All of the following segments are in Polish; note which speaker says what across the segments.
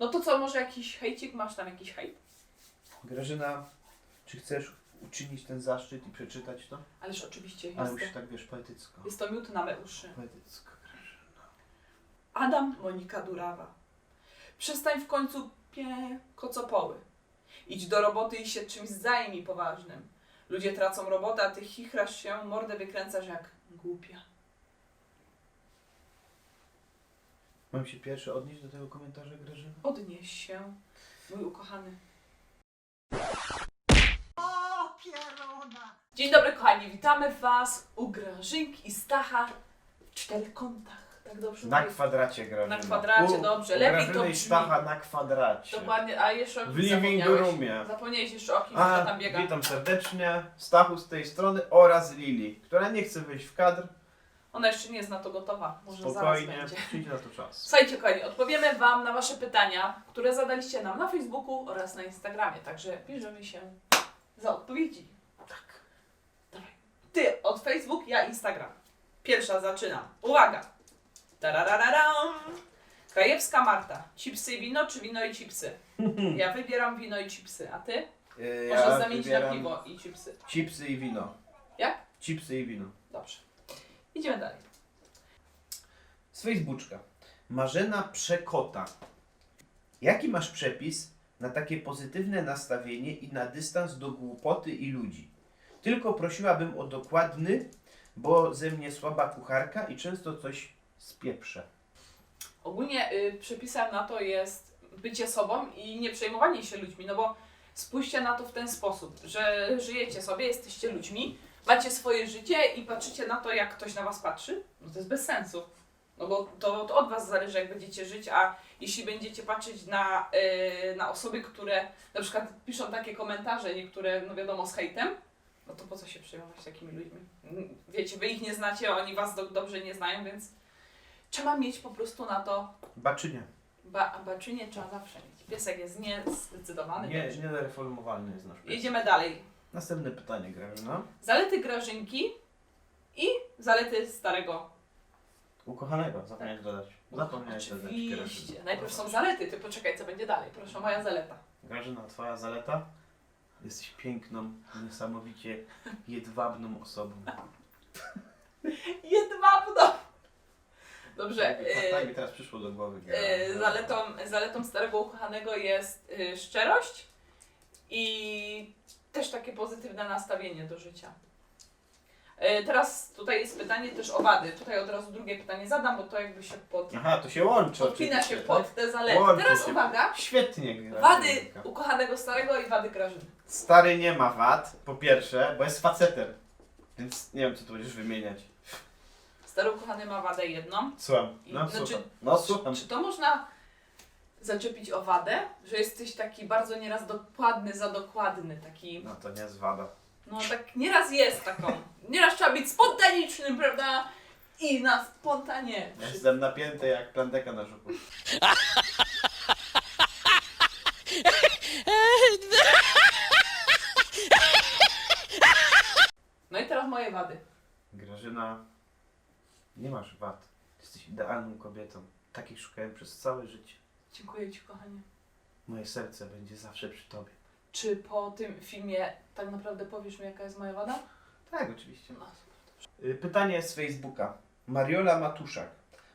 Speaker 1: No to co, może jakiś hejcik? Masz tam jakiś hejt?
Speaker 2: Grażyna, czy chcesz uczynić ten zaszczyt i przeczytać to?
Speaker 1: Ależ oczywiście
Speaker 2: Ale
Speaker 1: jest
Speaker 2: musisz
Speaker 1: to,
Speaker 2: tak, wiesz, poetycko.
Speaker 1: jest to miód na me uszy.
Speaker 2: Poetycko, Grażyna.
Speaker 1: Adam Monika Durawa. Przestań w końcu pie kocopoły. Idź do roboty i się czymś zajmij poważnym. Ludzie tracą robotę, a ty chichrasz się, mordę wykręcasz jak głupia.
Speaker 2: Mam się pierwszy odnieść do tego komentarza, Grażyna?
Speaker 1: Odnieś się, mój ukochany.
Speaker 3: O, pieruna!
Speaker 1: Dzień dobry kochani, witamy Was u Grażynki i Stacha w czterech kątach. Tak dobrze
Speaker 2: Na
Speaker 1: mówię?
Speaker 2: kwadracie, Grażyna.
Speaker 1: Na kwadracie,
Speaker 2: U-
Speaker 1: dobrze.
Speaker 2: u
Speaker 1: Lepiej to
Speaker 2: Grażyny i
Speaker 1: brzmi.
Speaker 2: Stacha na kwadracie.
Speaker 1: Dokładnie, a jeszcze o
Speaker 2: W
Speaker 1: kimś
Speaker 2: living
Speaker 1: zapomniałeś.
Speaker 2: roomie.
Speaker 1: Zapomniałeś jeszcze o kimś, kto
Speaker 2: A,
Speaker 1: tam biega.
Speaker 2: witam serdecznie. Stachu z tej strony oraz Lili, która nie chce wyjść w kadr.
Speaker 1: Ona jeszcze nie jest na to gotowa, może zaraz
Speaker 2: Spokojnie,
Speaker 1: będzie.
Speaker 2: przyjdzie na to czas.
Speaker 1: Słuchajcie kochani, odpowiemy Wam na Wasze pytania, które zadaliście nam na Facebooku oraz na Instagramie, także bierzemy się za odpowiedzi.
Speaker 2: Tak.
Speaker 1: Dawaj. Ty od Facebook, ja Instagram. Pierwsza zaczynam. Uwaga! Tararararam! Krajewska Marta. Chipsy i wino, czy wino i chipsy? Ja wybieram wino i chipsy, a ty?
Speaker 2: Yy,
Speaker 1: Możesz zamienić
Speaker 2: wybieram
Speaker 1: na piwo i chipsy.
Speaker 2: Chipsy i wino.
Speaker 1: Jak?
Speaker 2: Chipsy i wino.
Speaker 1: Idziemy dalej.
Speaker 2: Z Facebooka. Marzena Przekota. Jaki masz przepis na takie pozytywne nastawienie i na dystans do głupoty i ludzi? Tylko prosiłabym o dokładny, bo ze mnie słaba kucharka i często coś spieprzę.
Speaker 1: Ogólnie y, przepisem na to jest bycie sobą i nie przejmowanie się ludźmi, no bo spójrzcie na to w ten sposób, że żyjecie sobie, jesteście ludźmi, macie swoje życie i patrzycie na to, jak ktoś na was patrzy, no to jest bez sensu. No bo to, to od was zależy, jak będziecie żyć, a jeśli będziecie patrzeć na, y, na osoby, które na przykład piszą takie komentarze, niektóre, no wiadomo, z hejtem, no to po co się przejmować takimi ludźmi? Wiecie, wy ich nie znacie, oni was do, dobrze nie znają, więc trzeba mieć po prostu na to
Speaker 2: Baczynia.
Speaker 1: Ba, baczynie trzeba zawsze mieć. Piesek jest niezdecydowany.
Speaker 2: Nie,
Speaker 1: dobrze.
Speaker 2: niereformowalny jest nasz pies.
Speaker 1: Jedziemy dalej.
Speaker 2: Następne pytanie, Grażyna.
Speaker 1: Zalety Grażynki i zalety starego.
Speaker 2: Ukochanego, zapomniałeś dodać. Zapomniałeś dodać,
Speaker 1: Oczywiście. Najpierw są zalety, ty poczekaj, co będzie dalej. Proszę, moja zaleta.
Speaker 2: Grażyna, twoja zaleta? Jesteś piękną, niesamowicie jedwabną osobą.
Speaker 1: Jedwabno! Dobrze.
Speaker 2: Tak
Speaker 1: y,
Speaker 2: mi teraz przyszło do głowy.
Speaker 1: y, zaletą, zaletą starego ukochanego jest y, szczerość i też takie pozytywne nastawienie do życia. Y, Teraz tutaj jest pytanie też o wady. Tutaj od razu drugie pytanie zadam, bo to jakby się pod,
Speaker 2: Aha, to się łączy
Speaker 1: podpina się pod te zalety.
Speaker 2: Łączy
Speaker 1: Teraz
Speaker 2: się.
Speaker 1: uwaga,
Speaker 2: tak? Świetnie,
Speaker 1: wady ukochanego starego i wady Grażyny.
Speaker 2: Stary nie ma wad, po pierwsze, bo jest facetem. Więc nie wiem, co tu będziesz wymieniać.
Speaker 1: Stary ukochany ma wadę jedną.
Speaker 2: Słucham.
Speaker 1: I-
Speaker 2: No,
Speaker 1: znaczy-
Speaker 2: słucham. No, słucham.
Speaker 1: Czy to można zaczepić o wadę, że jesteś taki bardzo nieraz dokładny za dokładny, taki,
Speaker 2: No, to nie jest wada.
Speaker 1: no tak nieraz jest taką, nieraz trzeba być spontanicznym, prawda? I na spontanie.
Speaker 2: Ja Jestem napięty jak plandeka na żuku.
Speaker 1: No i teraz moje wady.
Speaker 2: Grażyna, nie masz wad. Jesteś idealną kobietą. Takiej szukałem przez całe życie.
Speaker 1: Dziękuję Ci, kochanie.
Speaker 2: Moje serce będzie zawsze przy tobie.
Speaker 1: Czy po tym filmie tak naprawdę powiesz mi, jaka jest moja wada?
Speaker 2: Tak, oczywiście.
Speaker 1: No.
Speaker 2: Y, Pytanie z Facebooka. Mariola Matuszak.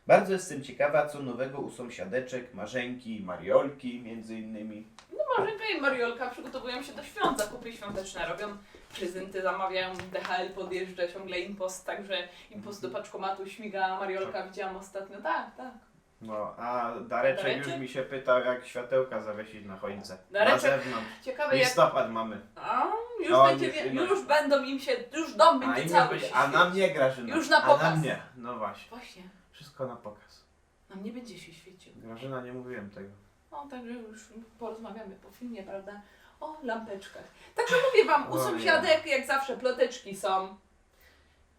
Speaker 2: Bardzo jestem ciekawa, co nowego u sąsiadeczek, Marzenki, Mariolki między innymi.
Speaker 1: No Marzenka i Mariolka przygotowują się do świąt, zakupy świąteczne robią, prezenty zamawiają, DHL podjeżdża, ciągle impost, także impost do paczkomatu śmiga, Mariolka widziałam ostatnio, tak, tak.
Speaker 2: No, a Dareczek,
Speaker 1: Dareczek?
Speaker 2: już mi się pytał, jak światełka zawiesić na choince. Na
Speaker 1: Dareczek-
Speaker 2: zewnątrz.
Speaker 1: Ciekawe jak...
Speaker 2: Listopad mamy.
Speaker 1: A, już,
Speaker 2: O,
Speaker 1: będzie,
Speaker 2: inaczej.
Speaker 1: już będą im się, już dom
Speaker 2: A,
Speaker 1: będzie cały się
Speaker 2: a na
Speaker 1: świecił.
Speaker 2: mnie Grażyna.
Speaker 1: Już na
Speaker 2: A na
Speaker 1: pokaz.
Speaker 2: mnie. No właśnie.
Speaker 1: Właśnie,
Speaker 2: Wszystko na pokaz.
Speaker 1: na mnie będzie się świecił.
Speaker 2: Grażyna, nie mówiłem tego.
Speaker 1: No, także już porozmawiamy po filmie, prawda, o lampeczkach. Także mówię Wam, u
Speaker 2: O nie.
Speaker 1: sąsiadek jak zawsze ploteczki są,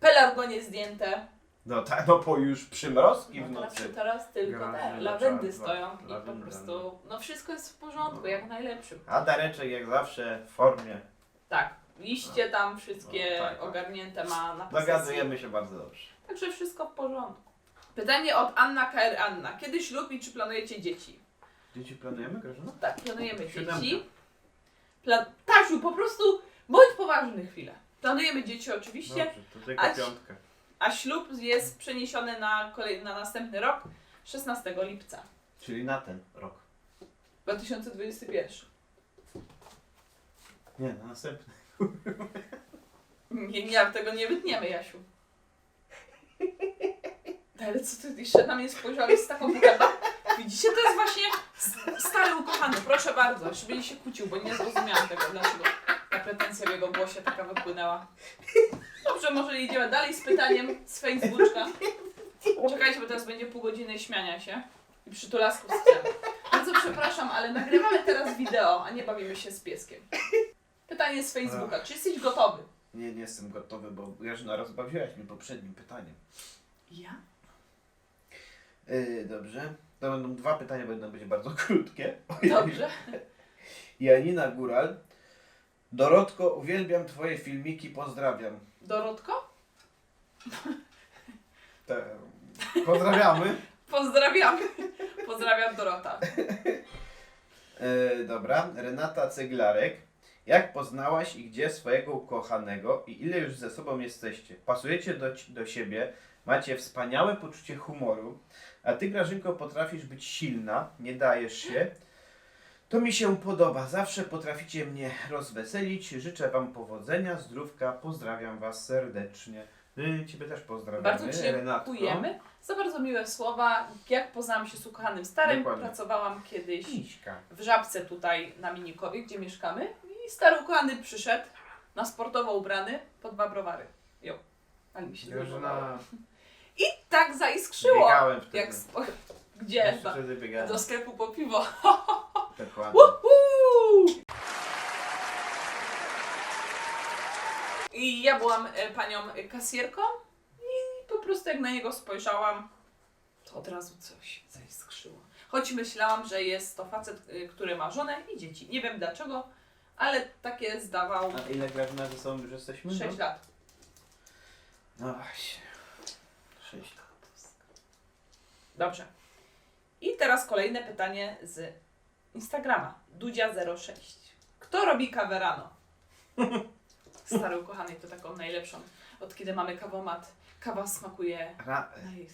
Speaker 1: pelargonie zdjęte,
Speaker 2: No tak, no po już przymrozki w
Speaker 1: No teraz,
Speaker 2: nocy.
Speaker 1: teraz tylko te
Speaker 2: Grażyna,
Speaker 1: lawendy stoją i po
Speaker 2: lawenda,
Speaker 1: prostu, no wszystko jest w porządku,
Speaker 2: No.
Speaker 1: jak najlepszym.
Speaker 2: A Dareczek jak zawsze w formie.
Speaker 1: Tak, liście tam wszystkie
Speaker 2: No, tak, tak.
Speaker 1: ogarnięte ma na posesji.
Speaker 2: Dogadujemy się bardzo dobrze.
Speaker 1: Także wszystko w porządku. Pytanie od Anna KR Anna. Kiedy ślub i czy planujecie dzieci?
Speaker 2: Dzieci planujemy, Grażyna?
Speaker 1: Tak, planujemy
Speaker 2: Siódemka.
Speaker 1: dzieci. Plan... Tasiu, po prostu bądź poważny chwilę. Planujemy dzieci oczywiście,
Speaker 2: Dobrze, to tylko
Speaker 1: Ać-
Speaker 2: piątkę.
Speaker 1: A ślub jest przeniesiony na, kolej... na następny rok, 16 lipca
Speaker 2: Czyli na ten rok.
Speaker 1: 2021.
Speaker 2: Nie, na następny.
Speaker 1: Nie, nie, tego nie wytniemy, Jasiu. Ale co ty jeszcze na mnie spojrzałeś z taką pogardą? Widzicie, to jest właśnie s- stary ukochany. Proszę bardzo, żeby nie się kłócił, bo nie zrozumiałam tego, dlaczego ta pretensja w jego głosie taka wypłynęła. Dobrze, może idziemy dalej z pytaniem z Facebooka. Czekajcie, bo teraz będzie pół godziny śmiania się i przytulasków z tym. Bardzo przepraszam, ale nagrywamy teraz wideo, a nie bawimy się z pieskiem. Pytanie z Facebooka. Czy jesteś gotowy?
Speaker 2: Nie, nie jestem gotowy, bo Grażyna rozbawiłaś mnie poprzednim pytaniem.
Speaker 1: Ja?
Speaker 2: Yy, dobrze. To będą dwa pytania, będą być bardzo krótkie.
Speaker 1: Dobrze.
Speaker 2: Janina Góral. Dorotko, uwielbiam Twoje filmiki, pozdrawiam.
Speaker 1: Dorotko?
Speaker 2: Te... Pozdrawiamy.
Speaker 1: Pozdrawiam. Pozdrawiam Dorota.
Speaker 2: E, dobra, Renata Ceglarek. Jak poznałaś i gdzie swojego ukochanego i ile już ze sobą jesteście? Pasujecie do, do siebie, macie wspaniałe poczucie humoru, a ty, Grażynko, potrafisz być silna, nie dajesz się. To mi się podoba, zawsze potraficie mnie rozweselić. Życzę Wam powodzenia, zdrówka, pozdrawiam Was serdecznie. My Ciebie też pozdrawiamy,
Speaker 1: Bardzo Ci
Speaker 2: Renatko.
Speaker 1: dziękujemy za bardzo miłe słowa. Jak poznałam się z ukochanym starym,
Speaker 2: Dokładnie.
Speaker 1: pracowałam kiedyś
Speaker 2: Kiśka.
Speaker 1: w Żabce tutaj na Minikowie, gdzie mieszkamy. I stary ukochany przyszedł na sportowo ubrany po dwa browary. Jo. Ale mi się zdenerwowało.
Speaker 2: Grażyna,
Speaker 1: Tak zaiskrzyło.
Speaker 2: biegałem wtedy.
Speaker 1: Jak spo... Gdzie?
Speaker 2: Jeszcze wtedy biegałem.
Speaker 1: Do sklepu po piwo.
Speaker 2: Dokładnie.
Speaker 1: Woohoo! I ja byłam e, panią kasjerką i po prostu jak na niego spojrzałam, to od razu coś zaiskrzyło. Choć myślałam, że jest to facet, y, który ma żonę i dzieci. Nie wiem dlaczego, ale takie zdawał
Speaker 2: A ile Grażyna ze sobą już jesteśmy?
Speaker 1: 6
Speaker 2: no?
Speaker 1: lat.
Speaker 2: No właśnie. 6 lat.
Speaker 1: Dobrze. I teraz kolejne pytanie z Instagrama. Dudzia06. Kto robi kawę rano? Stary ukochany, to taką najlepszą. Od kiedy mamy kawomat, kawa smakuje.
Speaker 2: Ra-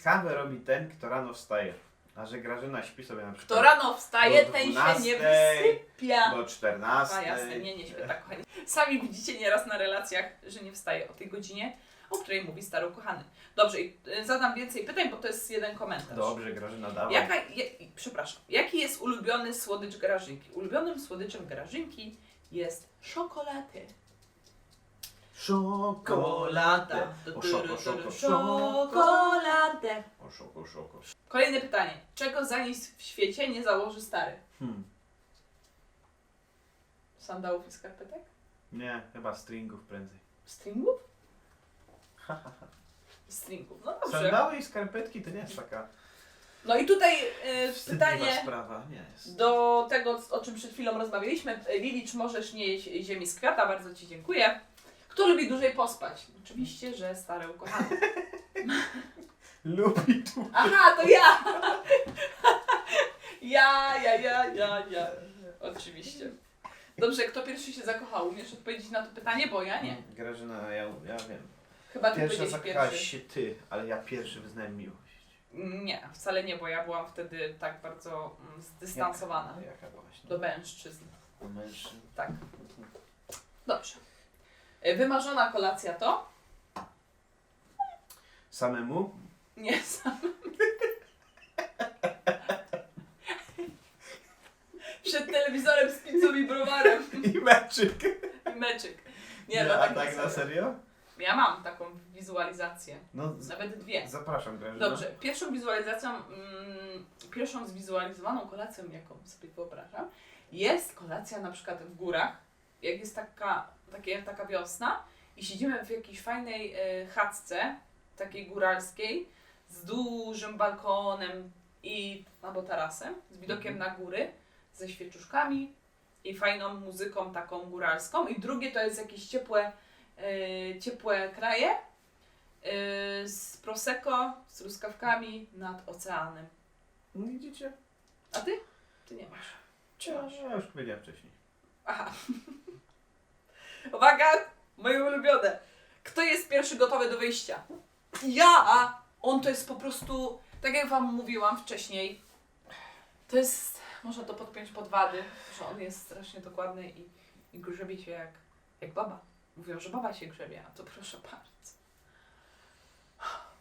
Speaker 2: kawę robi ten, kto rano wstaje. A że Grażyna śpi sobie na przykład
Speaker 1: Kto rano wstaje,
Speaker 2: Do
Speaker 1: ten się
Speaker 2: 12,
Speaker 1: nie wysypia.
Speaker 2: do 14.
Speaker 1: A jasne, nie, nie śpię tak kochani. Sami widzicie nieraz na relacjach, że nie wstaje o tej godzinie, o której mówi stary ukochany. Dobrze, i, y, zadam więcej pytań, bo to jest jeden komentarz.
Speaker 2: Dobrze, Grażyna, dawaj.
Speaker 1: Jaka, je, przepraszam, jaki jest ulubiony słodycz Grażynki? Ulubionym słodyczem Grażynki jest szokolaty.
Speaker 2: Czekolada. O szoko, szoko, szoko.
Speaker 1: Czekoladę.
Speaker 2: O szoko, szoko.
Speaker 1: Kolejne pytanie. Czego za nic w świecie nie założy stary?
Speaker 2: Hmm.
Speaker 1: Sandałów i skarpetek?
Speaker 2: Nie, chyba stringów prędzej.
Speaker 1: Stringów? Stringów, no dobrze.
Speaker 2: Sandały i skarpetki to nie jest taka
Speaker 1: No i tutaj y,
Speaker 2: wstydliwa
Speaker 1: pytanie
Speaker 2: sprawa. Nie jest.
Speaker 1: do tego, o czym przed chwilą rozmawialiśmy. Lili, czy możesz nie jeść ziemi z kwiata? Bardzo Ci dziękuję. Kto lubi dłużej pospać? Oczywiście, że stary ukochany.
Speaker 2: Lubi tu.
Speaker 1: Aha, to ja! ja, ja, ja, ja, ja. Oczywiście. Dobrze, kto pierwszy się zakochał? Umiesz odpowiedzieć na to pytanie? Bo ja nie.
Speaker 2: Grażyna, ja, ja wiem.
Speaker 1: Chyba ty
Speaker 2: Pierwsza
Speaker 1: będziesz
Speaker 2: zakochałaś
Speaker 1: pierwszy.
Speaker 2: się ty, ale ja pierwszy wyznałem miłość.
Speaker 1: Nie, wcale nie, bo ja byłam wtedy tak bardzo mm, zdystansowana
Speaker 2: Jaka, jaka właśnie?
Speaker 1: do mężczyzn.
Speaker 2: Do mężczyzn.
Speaker 1: Tak. Dobrze. Y, Wymarzona kolacja to?
Speaker 2: Samemu?
Speaker 1: Nie sam. Przed telewizorem z pizzą i browarem.
Speaker 2: I meczyk.
Speaker 1: I meczyk. Nie, no
Speaker 2: a
Speaker 1: tak,
Speaker 2: tak na serio?
Speaker 1: Ja mam taką wizualizację.
Speaker 2: No, z-
Speaker 1: Nawet dwie.
Speaker 2: zapraszam Grażyna.
Speaker 1: Dobrze, pierwszą wizualizacją, mm, pierwszą zwizualizowaną kolacją, jaką sobie wyobrażam, jest kolacja na przykład w górach, jak jest taka, takie, taka wiosna i siedzimy w jakiejś fajnej e, chatce, takiej góralskiej, z dużym balkonem i albo tarasem, z widokiem
Speaker 2: Mhm.
Speaker 1: na góry, ze świeczuszkami i fajną muzyką taką góralską i drugie to jest jakieś ciepłe, ciepłe kraje, Yy, z Prosecco, z truskawkami nad oceanem.
Speaker 2: No widzicie?
Speaker 1: A ty? Ty nie masz. Czy
Speaker 2: Ja,
Speaker 1: masz?
Speaker 2: ja już powiedziałem wcześniej.
Speaker 1: Aha. Uwaga, moje ulubione. Kto jest pierwszy gotowy do wyjścia? Ja! A on to jest po prostu, tak jak wam mówiłam wcześniej, to jest, można to podpiąć pod wady, że on jest strasznie dokładny i, i grzebie się jak, jak baba. Mówią, że baba się grzebie, a to proszę bardzo.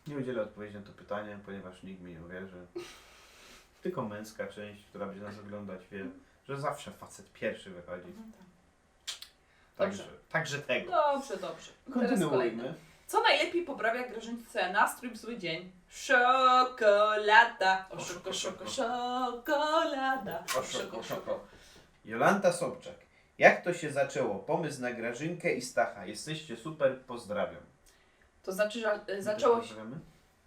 Speaker 2: Nie udzielę odpowiedzi na to pytanie, ponieważ nikt mi nie uwierzy. Tylko męska część, która będzie nas oglądać, wie, że zawsze facet pierwszy wychodzi. Także, także tego.
Speaker 1: Dobrze, dobrze. Teraz kolejne.
Speaker 2: Kontynuujmy.
Speaker 1: Co najlepiej poprawia Grażynce nastrój w zły dzień? Czekolada. O, szoko, szoko, czekolada. O, szoko, szoko.
Speaker 2: Jolanta Sobczak. Jak to się zaczęło? Pomysł na Grażynkę i Stacha. Jesteście super, pozdrawiam.
Speaker 1: To znaczy, że e,
Speaker 2: My
Speaker 1: zaczęło się...
Speaker 2: pozdrawiamy?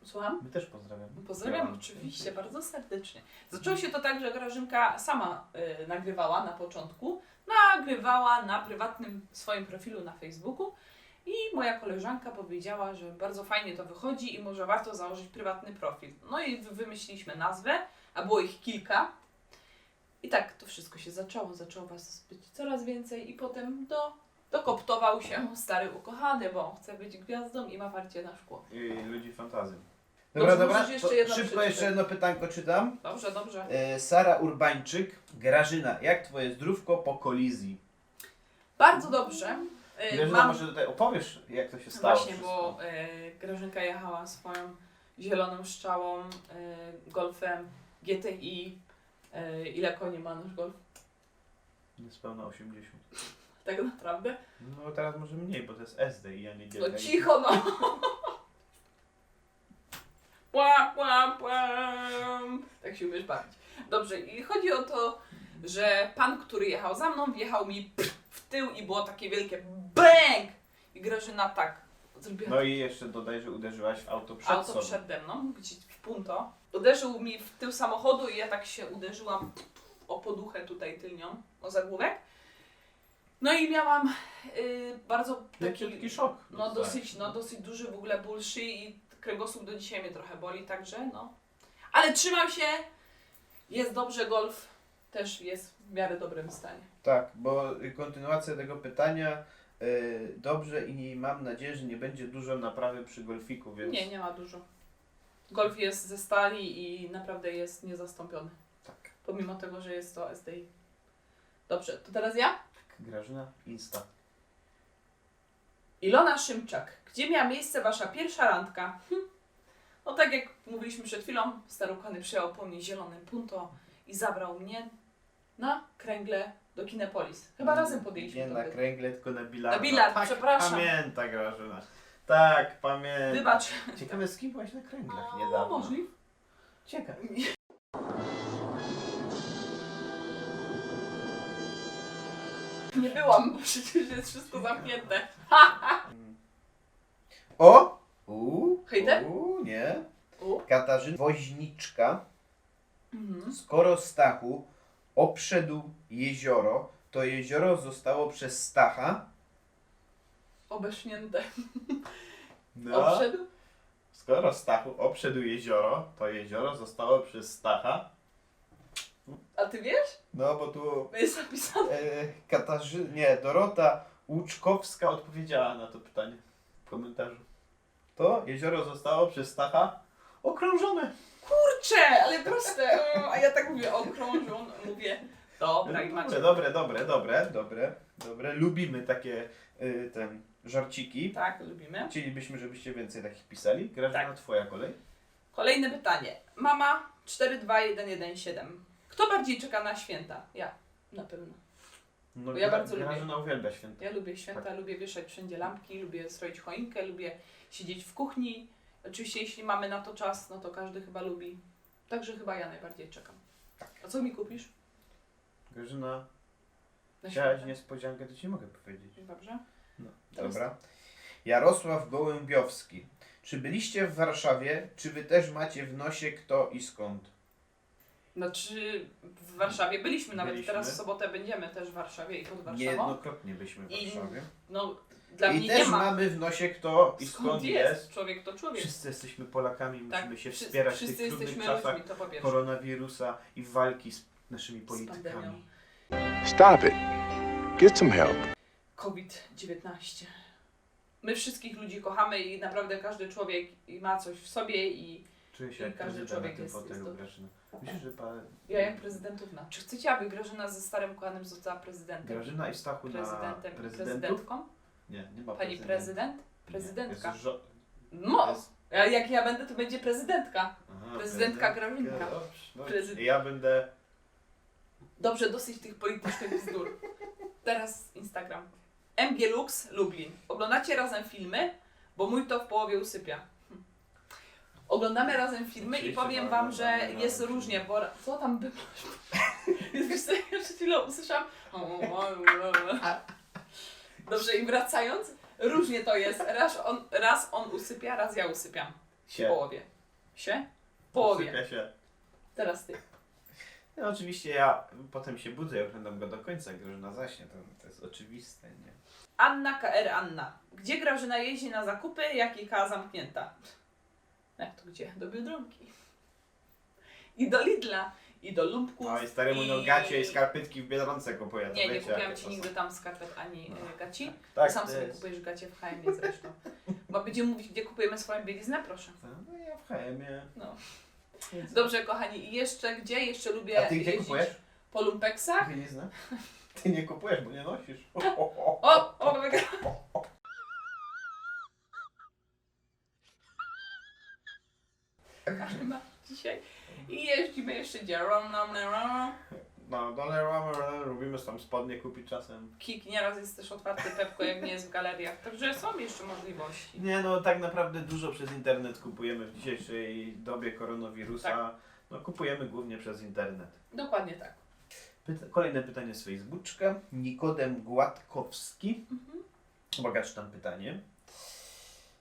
Speaker 1: Słucham?
Speaker 2: My też pozdrawiamy.
Speaker 1: Pozdrawiam oczywiście, bardzo serdecznie. Zaczęło się to tak, że Grażynka sama y, nagrywała na początku. Nagrywała na prywatnym swoim profilu na Facebooku i moja koleżanka powiedziała, że bardzo fajnie to wychodzi i może warto założyć prywatny profil. No i wy- wymyśliliśmy nazwę, a było ich kilka. I tak to wszystko się zaczęło. Zaczęło was być coraz więcej i potem do, dokoptował się stary ukochany, bo chce być gwiazdą i ma parcie na szkło.
Speaker 2: I ludzi fantazją.
Speaker 1: Dobrze,
Speaker 2: Dobra, dobra.
Speaker 1: możesz jeszcze
Speaker 2: to
Speaker 1: jedno
Speaker 2: szybko
Speaker 1: przeczytać.
Speaker 2: jeszcze jedno pytanko czytam.
Speaker 1: Dobrze, dobrze.
Speaker 2: E, Sara Urbańczyk. Grażyna, jak twoje zdrówko po kolizji?
Speaker 1: Bardzo dobrze. Y,
Speaker 2: Grażyna,
Speaker 1: Mam
Speaker 2: może tutaj opowiesz, jak to się stało
Speaker 1: właśnie,
Speaker 2: wszystko.
Speaker 1: bo y, Grażynka jechała swoją zieloną szczałą y, golfem GTI. Y, ile koni ma nasz golf?
Speaker 2: Niespełna 80.
Speaker 1: Tak naprawdę?
Speaker 2: No teraz może mniej, bo to jest SD i ja nie
Speaker 1: No
Speaker 2: GTI.
Speaker 1: cicho no! Pła, pła, pła. Tak się umiesz bawić. Dobrze, i chodzi o to, że pan, który jechał za mną, wjechał mi w tył i było takie wielkie BANG! I Grażyna tak zrobiła
Speaker 2: No i jeszcze dodaj, że uderzyłaś w auto przed
Speaker 1: auto
Speaker 2: sobą.
Speaker 1: przede mną, gdzie w punto. Uderzył mi w tył samochodu i ja tak się uderzyłam o poduchę tutaj tylnią, o zagłówek. No i miałam y, bardzo taki,
Speaker 2: szok.
Speaker 1: no
Speaker 2: dostałeś.
Speaker 1: dosyć, no dosyć duży w ogóle ból szyi i kręgosłup do dzisiaj mnie trochę boli, także no. Ale trzymam się, jest dobrze, golf też jest w miarę dobrym stanie.
Speaker 2: Tak, bo kontynuacja tego pytania y, dobrze i mam nadzieję, że nie będzie dużo naprawy przy golfiku, więc
Speaker 1: Nie, nie ma dużo. Golf jest ze stali i naprawdę jest niezastąpiony.
Speaker 2: tak.
Speaker 1: Pomimo tego, że jest to SDI. Dobrze, to teraz ja?
Speaker 2: Grażyna, Insta.
Speaker 1: Ilona Szymczak. Gdzie miała miejsce wasza pierwsza randka? Hm. No tak jak mówiliśmy przed chwilą, starukany przyjechał po mnie zielonym punto i zabrał mnie na kręgle do Kinepolis. Chyba razem podjęliśmy
Speaker 2: Nie
Speaker 1: to.
Speaker 2: na kręgle, tylko na bilarda.
Speaker 1: Na bilard,
Speaker 2: tak,
Speaker 1: przepraszam.
Speaker 2: Pamięta Grażyna. Tak, pamiętam.
Speaker 1: Wybacz.
Speaker 2: Ciekawe z kim byłaś na kręglach
Speaker 1: No,
Speaker 2: niedawno.
Speaker 1: możliwe.
Speaker 2: Ciekawe.
Speaker 1: Nie byłam, bo przecież jest wszystko zamknięte.
Speaker 2: O! U,
Speaker 1: Hejter?
Speaker 2: U, nie.
Speaker 1: U.
Speaker 2: Katarzyna Woźniczka.
Speaker 1: Mhm.
Speaker 2: Skoro Stachu obszedł jezioro, to jezioro zostało przez Stacha.
Speaker 1: Obesznięte.
Speaker 2: No.
Speaker 1: Obszedł?
Speaker 2: Skoro Stachu obszedł jezioro, to jezioro zostało przez Stacha.
Speaker 1: A ty wiesz?
Speaker 2: No bo tu
Speaker 1: Jest napisane.
Speaker 2: e, Katarzyna, nie, Dorota Łuczkowska odpowiedziała na to pytanie w komentarzu. To jezioro zostało przez Stacha okrążone.
Speaker 1: Kurczę, ale proste. A ja tak mówię, okrążą, mówię. Dobra, i macie.
Speaker 2: Dobre, dobre, dobre, dobre, dobre. Lubimy takie y, ten żarciki.
Speaker 1: Tak, lubimy.
Speaker 2: Chcielibyśmy, żebyście więcej takich pisali. Grażyna,
Speaker 1: Tak.
Speaker 2: twoja kolej.
Speaker 1: Kolejne pytanie. Mama 42117. Kto bardziej czeka na święta? Ja, na pewno.
Speaker 2: No,
Speaker 1: Bo ja
Speaker 2: Gra-
Speaker 1: bardzo lubię.
Speaker 2: Grażyna uwielbia święta.
Speaker 1: Ja lubię święta, lubię wieszać wszędzie lampki, lubię stroić choinkę, lubię siedzieć w kuchni. Oczywiście jeśli mamy na to czas, no to każdy chyba lubi. Także chyba ja najbardziej czekam. A co mi kupisz?
Speaker 2: Grażyna,
Speaker 1: Na
Speaker 2: chciałaś
Speaker 1: święta?
Speaker 2: niespodziankę, to ci mogę powiedzieć.
Speaker 1: Dobrze?
Speaker 2: No, dobra. Jarosław Gołębiowski. Czy byliście w Warszawie? Czy wy też macie w nosie kto i skąd?
Speaker 1: Znaczy w Warszawie byliśmy nawet,
Speaker 2: Byliśmy.
Speaker 1: teraz w sobotę będziemy też w Warszawie i pod Warszawą.
Speaker 2: Niejednokrotnie byliśmy w
Speaker 1: I
Speaker 2: Warszawie.
Speaker 1: No, dla
Speaker 2: I
Speaker 1: mnie
Speaker 2: też
Speaker 1: nie ma.
Speaker 2: mamy w nosie kto i
Speaker 1: skąd,
Speaker 2: skąd,
Speaker 1: jest?
Speaker 2: jest.
Speaker 1: Człowiek to człowiek.
Speaker 2: Wszyscy jesteśmy Polakami,
Speaker 1: tak,
Speaker 2: musimy się
Speaker 1: wszyscy-
Speaker 2: wspierać w
Speaker 1: wszyscy
Speaker 2: tych trudnych
Speaker 1: jesteśmy
Speaker 2: czasach
Speaker 1: ludźmi, to po pierwsze.
Speaker 2: koronawirusa i walki z naszymi
Speaker 1: Z
Speaker 2: politykami.
Speaker 4: Stop it. Get some help.
Speaker 1: COVID-19. My wszystkich ludzi kochamy i naprawdę każdy człowiek i ma coś w sobie i
Speaker 2: Czuję się
Speaker 1: I
Speaker 2: jak
Speaker 1: każdy
Speaker 2: na
Speaker 1: człowiek
Speaker 2: tym
Speaker 1: jest-
Speaker 2: fotelu,
Speaker 1: jest
Speaker 2: Grażyna. Myślisz, że pa...
Speaker 1: ja jak prezydentówna. Czy chcecie, aby Grażyna ze starym kochanym została prezydentem?
Speaker 2: Grażyna i Stachu na
Speaker 1: Prezydentem i
Speaker 2: prezydentów?
Speaker 1: prezydentką?
Speaker 2: Nie, nie ma
Speaker 1: Pani prezydent?
Speaker 2: Nie,
Speaker 1: Prezydentka.
Speaker 2: Jest żo-
Speaker 1: No!
Speaker 2: jest-
Speaker 1: A jak ja będę, to będzie prezydentka.
Speaker 2: Aha,
Speaker 1: Prezydentka
Speaker 2: prezydentka,
Speaker 1: Grażynka.
Speaker 2: dobrze.
Speaker 1: Prezyd-
Speaker 2: Ja będę...
Speaker 1: Dobrze, dosyć tych politycznych bzdur. Teraz Instagram. MG Lux Lublin. Oglądacie razem filmy, bo mój to w połowie usypia. Hm. Oglądamy razem filmy i
Speaker 2: Oczywiście,
Speaker 1: powiem wam, że jest
Speaker 2: filmy.
Speaker 1: różnie, bo co tam by... Wiesz co, ja przed chwilą usłyszałam... Dobrze, i wracając, różnie to jest. Raz on, raz on usypia, raz ja usypiam. W
Speaker 2: Się.
Speaker 1: połowie. Się? W połowie.
Speaker 2: Sypia się.
Speaker 1: Teraz ty.
Speaker 2: No oczywiście ja potem się budzę i oglądam go do końca, Grażyna zaśnie. To, to jest oczywiste, nie?
Speaker 1: Anna KR Anna. Gdzie Grażyna jeździ na zakupy, jak IKA zamknięta? Jak to gdzie? Do Biedronki. I do Lidla. I do Lumpków.
Speaker 2: No i staremu no gacie i skarpytki w Biedronce kupuję. to
Speaker 1: Nie, nie
Speaker 2: wiecie,
Speaker 1: kupiłam
Speaker 2: jakie
Speaker 1: Ci
Speaker 2: to
Speaker 1: nigdy tam skarpet ani
Speaker 2: No.
Speaker 1: e, gaci.
Speaker 2: Tak,
Speaker 1: Sam
Speaker 2: to
Speaker 1: sobie
Speaker 2: jest.
Speaker 1: kupujesz gacie w HM zresztą. Bo będziemy mówić, gdzie kupujemy swoją bieliznę? Proszę.
Speaker 2: No ja w HM-ie.
Speaker 1: No. Dobrze, kochani. I jeszcze gdzie? Jeszcze lubię
Speaker 2: A ty gdzie
Speaker 1: jeździć
Speaker 2: kupujesz?
Speaker 1: po lumpeksach.
Speaker 2: Bieliznę? Ty nie kupujesz, bo nie nosisz.
Speaker 1: O, o, wygra. Każdy ma dzisiaj. I jeździmy jeszcze gdzie? Rom, rom, rom.
Speaker 2: No, dole mamy, lubimy tam spodnie kupić czasem.
Speaker 1: Kik nieraz jest też otwarty Pepko, jak nie jest w galeriach. Także są jeszcze możliwości.
Speaker 2: Nie no, tak naprawdę dużo przez internet kupujemy w dzisiejszej dobie koronawirusa.
Speaker 1: Tak.
Speaker 2: No kupujemy głównie przez internet.
Speaker 1: Dokładnie tak.
Speaker 2: Pyta kolejne pytanie z Facebooka. Nikodem Gładkowski.
Speaker 1: Mhm.
Speaker 2: Uwaga, czytam pytanie.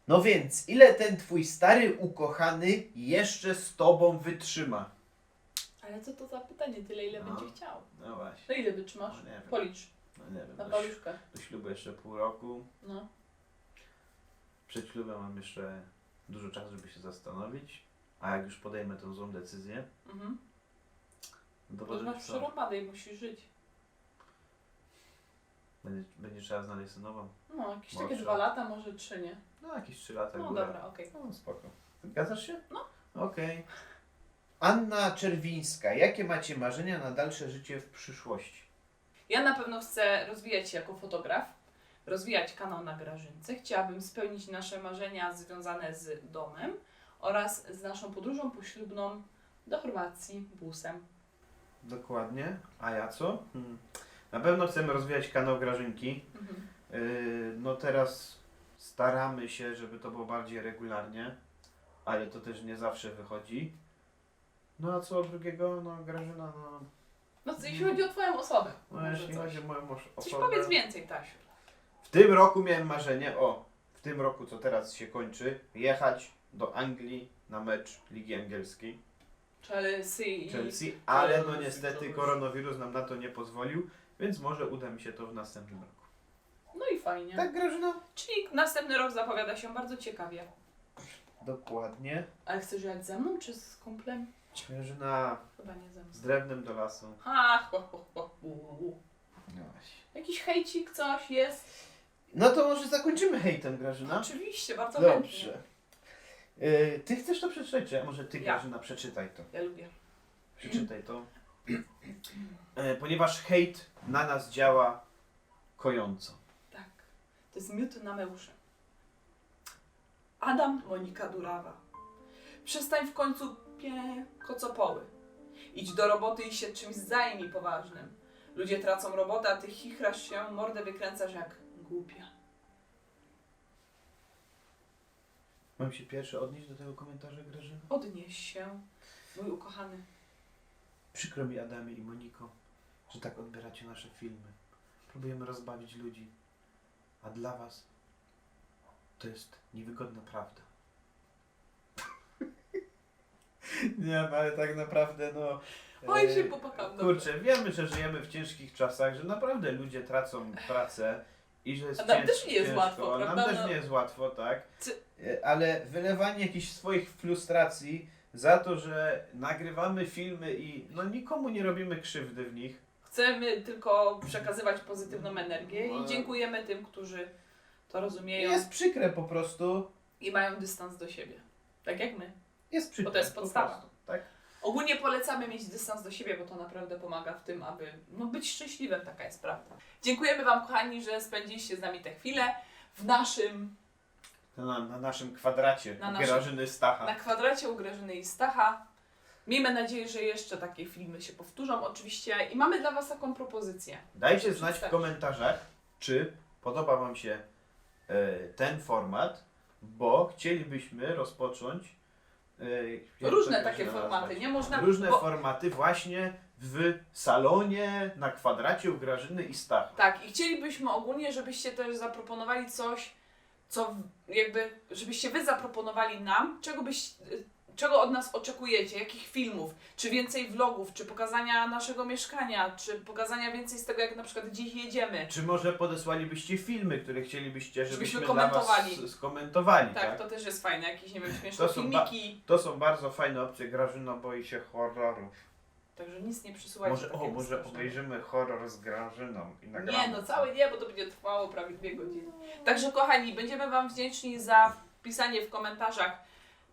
Speaker 2: No więc, ile ten twój stary ukochany jeszcze z tobą wytrzyma?
Speaker 1: Ale co to za pytanie? Tyle ile
Speaker 2: No.
Speaker 1: będzie chciał.
Speaker 2: No właśnie.
Speaker 1: No ile wytrzymasz?
Speaker 2: No nie wiem.
Speaker 1: Policz.
Speaker 2: No nie wiem.
Speaker 1: Na
Speaker 2: Do,
Speaker 1: paluszkę.
Speaker 2: do ślubu jeszcze pół roku.
Speaker 1: No.
Speaker 2: Przed ślubem mam jeszcze dużo czasu, żeby się zastanowić. A jak już podejmę tę złą decyzję,
Speaker 1: Mhm.
Speaker 2: no to
Speaker 1: To
Speaker 2: potem
Speaker 1: masz
Speaker 2: co?
Speaker 1: przerąbane i musisz żyć.
Speaker 2: Będzie, będzie trzeba znaleźć sobie nową.
Speaker 1: No, jakieś
Speaker 2: Może.
Speaker 1: takie dwa lata, może trzy, nie?
Speaker 2: No jakieś 3 lata
Speaker 1: No
Speaker 2: górę.
Speaker 1: dobra, okej.
Speaker 2: No spoko. Zgadzasz się?
Speaker 1: No.
Speaker 2: Okej. Anna Czerwińska. Jakie macie marzenia na dalsze życie w przyszłości?
Speaker 1: Ja na pewno chcę rozwijać się jako fotograf, rozwijać kanał na Grażynce. Chciałabym spełnić nasze marzenia związane z domem oraz z naszą podróżą poślubną do Chorwacji busem.
Speaker 2: Dokładnie. A ja co? Hmm. Na pewno chcemy rozwijać kanał Grażynki.
Speaker 1: Mhm.
Speaker 2: Yy, no teraz staramy się, żeby to było bardziej regularnie, ale to też nie zawsze wychodzi. No a co drugiego? No Grażyna, no,
Speaker 1: No co, jeśli chodzi o Twoją osobę.
Speaker 2: no
Speaker 1: może
Speaker 2: jeśli
Speaker 1: coś.
Speaker 2: chodzi o moją oś-
Speaker 1: Coś
Speaker 2: osobę.
Speaker 1: powiedz więcej, Tasiu.
Speaker 2: W tym roku miałem marzenie, o, w tym roku, co teraz się kończy, jechać do Anglii na mecz Ligi Angielskiej
Speaker 1: Chelsea i...
Speaker 2: Chelsea, ale no niestety koronawirus nam na to nie pozwolił, więc może uda mi się to w następnym roku.
Speaker 1: No i fajnie.
Speaker 2: Tak, Grażyna?
Speaker 1: Czyli następny rok zapowiada się bardzo ciekawie.
Speaker 2: Dokładnie.
Speaker 1: Ale chcesz jechać ze mną czy z kumplem? Chyba nie mną.
Speaker 2: z drewnem do lasu.
Speaker 1: Ha, ho, ho, ho, u, u.
Speaker 2: Właśnie.
Speaker 1: Jakiś hejcik, coś jest?
Speaker 2: No to może zakończymy hejtem, Grażyna?
Speaker 1: Oczywiście, bardzo chętnie.
Speaker 2: Dobrze. Yy, ty chcesz to przeczytać, czy może ty,
Speaker 1: Ja.
Speaker 2: Grażyna, przeczytaj to.
Speaker 1: Ja lubię.
Speaker 2: Przeczytaj to. E, ponieważ hejt na nas działa kojąco.
Speaker 1: Tak. To jest miód na meusze. Adam Monika Durawa. Przestań w końcu pie kocopoły. Idź do roboty i się czymś zajmij poważnym. Ludzie tracą robotę, a ty chichrasz się, mordę wykręcasz jak głupia.
Speaker 2: Mam się pierwszy odnieść do tego komentarza, Grażyna?
Speaker 1: Odnieś się, mój ukochany.
Speaker 2: Przykro mi, Adamie i Moniko, że tak odbieracie nasze filmy. Próbujemy rozbawić ludzi, a dla was to jest niewygodna prawda. Nie, no ale tak naprawdę, no...
Speaker 1: Oj,
Speaker 2: e,
Speaker 1: się popakam. dobrze.
Speaker 2: Kurczę, wiemy, że żyjemy w ciężkich czasach, że naprawdę ludzie tracą pracę i że jest
Speaker 1: A nam
Speaker 2: cięż-
Speaker 1: też nie jest
Speaker 2: ciężko.
Speaker 1: łatwo,
Speaker 2: Nam
Speaker 1: prawda?
Speaker 2: też
Speaker 1: No.
Speaker 2: nie jest łatwo, tak?
Speaker 1: Ty-
Speaker 2: E, Ale wylewanie jakichś swoich frustracji za to, że nagrywamy filmy i no nikomu nie robimy krzywdy w nich.
Speaker 1: Chcemy tylko przekazywać pozytywną energię
Speaker 2: No.
Speaker 1: i dziękujemy tym, którzy to rozumieją
Speaker 2: Jest przykre po prostu.
Speaker 1: i mają dystans do siebie. Tak jak my.
Speaker 2: Jest przykre.
Speaker 1: Bo to jest
Speaker 2: po
Speaker 1: podstawa.
Speaker 2: Tak?
Speaker 1: Ogólnie polecamy mieć dystans do siebie, bo to naprawdę pomaga w tym, aby no, być szczęśliwym, taka jest prawda. Dziękujemy Wam, kochani, że spędziliście z nami tę chwilę w naszym,
Speaker 2: Na, na naszym kwadracie
Speaker 1: Na
Speaker 2: u
Speaker 1: naszym-
Speaker 2: Grażyny Stacha.
Speaker 1: na kwadracie u Grażyny i Stacha. Miejmy nadzieję, że jeszcze takie filmy się powtórzą oczywiście i mamy dla Was taką propozycję.
Speaker 2: Dajcie znać w komentarzach, czy podoba Wam się e, ten format, bo chcielibyśmy rozpocząć e, jak
Speaker 1: Różne takie formaty,
Speaker 2: nazwać?
Speaker 1: nie można...
Speaker 2: Różne
Speaker 1: bo-
Speaker 2: formaty właśnie w salonie na kwadracie u Grażyny i Stacha.
Speaker 1: Tak, i chcielibyśmy ogólnie, żebyście też zaproponowali coś, co jakby, żebyście wy zaproponowali nam, czego byś, czego od nas oczekujecie, jakich filmów, czy więcej vlogów, czy pokazania naszego mieszkania, czy pokazania więcej z tego, jak na przykład gdzieś jedziemy.
Speaker 2: Czy może podesłalibyście filmy, które chcielibyście, żebyśmy,
Speaker 1: Żebyśmy
Speaker 2: dla was
Speaker 1: komentowali.
Speaker 2: skomentowali,
Speaker 1: Tak,
Speaker 2: tak?
Speaker 1: to też jest fajne, jakieś, nie wiem, śmieszne
Speaker 2: To są ba-
Speaker 1: filmiki,
Speaker 2: To są bardzo fajne opcje. Grażyna boi się horrorów.
Speaker 1: także nic nie przysyłajcie
Speaker 2: Może, o,
Speaker 1: takiego
Speaker 2: może
Speaker 1: strasznego.
Speaker 2: obejrzymy horror z Grażyną i nagramy.
Speaker 1: Nie, no cały nie, bo to będzie trwało prawie dwie godziny. Także kochani, będziemy Wam wdzięczni za wpisanie w komentarzach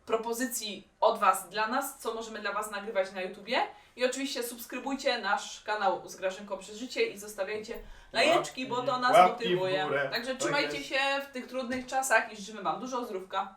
Speaker 1: propozycji od Was dla nas, co możemy dla Was nagrywać na YouTubie. I oczywiście subskrybujcie nasz kanał z Grażynką przez życie i zostawiajcie lajeczki, bo to nas
Speaker 2: Łapki w
Speaker 1: motywuje.
Speaker 2: górę.
Speaker 1: Także
Speaker 2: Tak
Speaker 1: trzymajcie się w tych trudnych czasach i życzymy Wam dużo zdrówka.